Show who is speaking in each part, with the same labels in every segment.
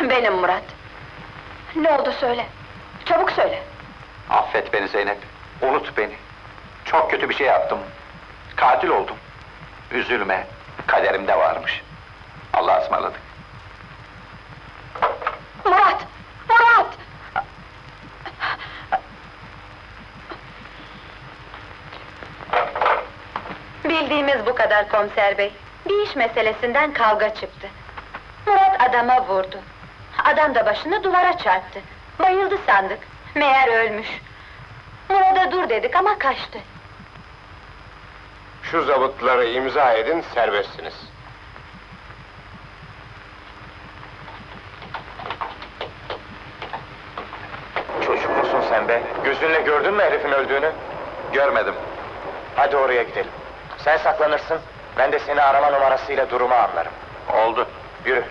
Speaker 1: Benim Murat. Ne oldu söyle. Çabuk söyle.
Speaker 2: Affet beni Zeynep. Unut beni. Çok kötü bir şey yaptım. Katil oldum. Üzülme. Kaderimde varmış. Allah'a ısmarladık.
Speaker 1: Murat! Murat! Bildiğimiz bu kadar komiser bey. Bir iş meselesinden kavga çıktı. Murat adama vurdu. Adam da başını duvara çarptı. Bayıldı sandık. Meğer ölmüş. Murat'a dur dedik ama kaçtı.
Speaker 3: Şu zabıtları imza edin, serbestsiniz. Çocuk musun sen be? Gözünle gördün mü herifin öldüğünü?
Speaker 2: Görmedim.
Speaker 3: Hadi oraya gidelim. Sen saklanırsın, ben de seni arama numarasıyla durumu anlarım.
Speaker 2: Oldu.
Speaker 3: Yürü.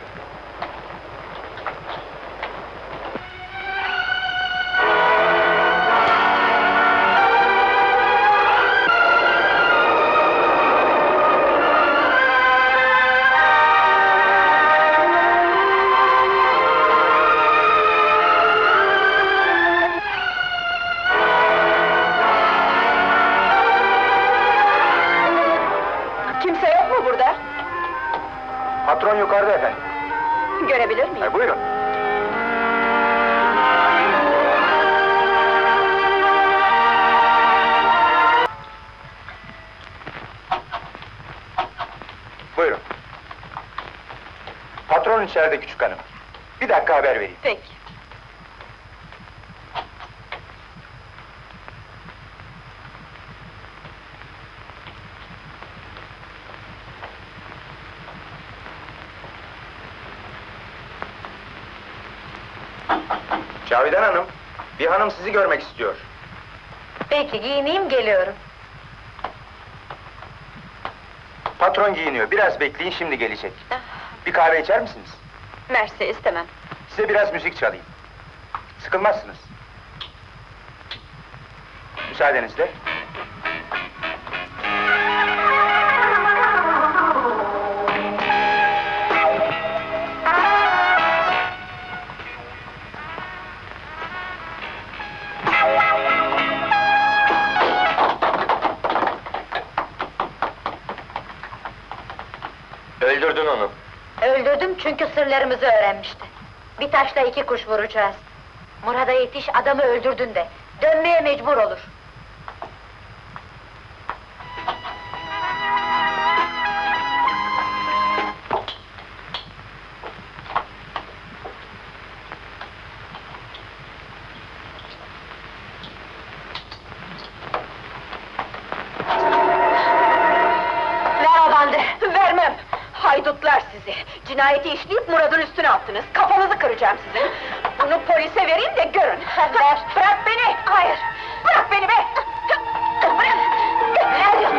Speaker 3: Yukarıda efendim.
Speaker 1: Görebilir miyim?
Speaker 3: E, buyurun. Buyurun. Patron içeride küçük hanım. Bir dakika haber vereyim.
Speaker 1: Peki.
Speaker 3: Cavidan Hanım, bir hanım sizi görmek istiyor.
Speaker 1: Peki giyineyim geliyorum.
Speaker 3: Patron giyiniyor, biraz bekleyin şimdi gelecek. Bir kahve içer misiniz?
Speaker 1: Mersi istemem.
Speaker 3: Size biraz müzik çalayım. Sıkılmazsınız. Müsaadenizle. Öldürdün onu.
Speaker 1: Öldürdüm çünkü sırlarımızı öğrenmişti. Bir taşla iki kuş vuracağız. Murat'a yetiş adamı öldürdün de. Dönmeye mecbur olur. Cinayeti işleyip Murad'ın üstüne attınız. Kafanızı kıracağım sizin. Bunu polise vereyim de görün. Ver. Bırak beni! Hayır! Bırak beni be! Bırak! Nerede?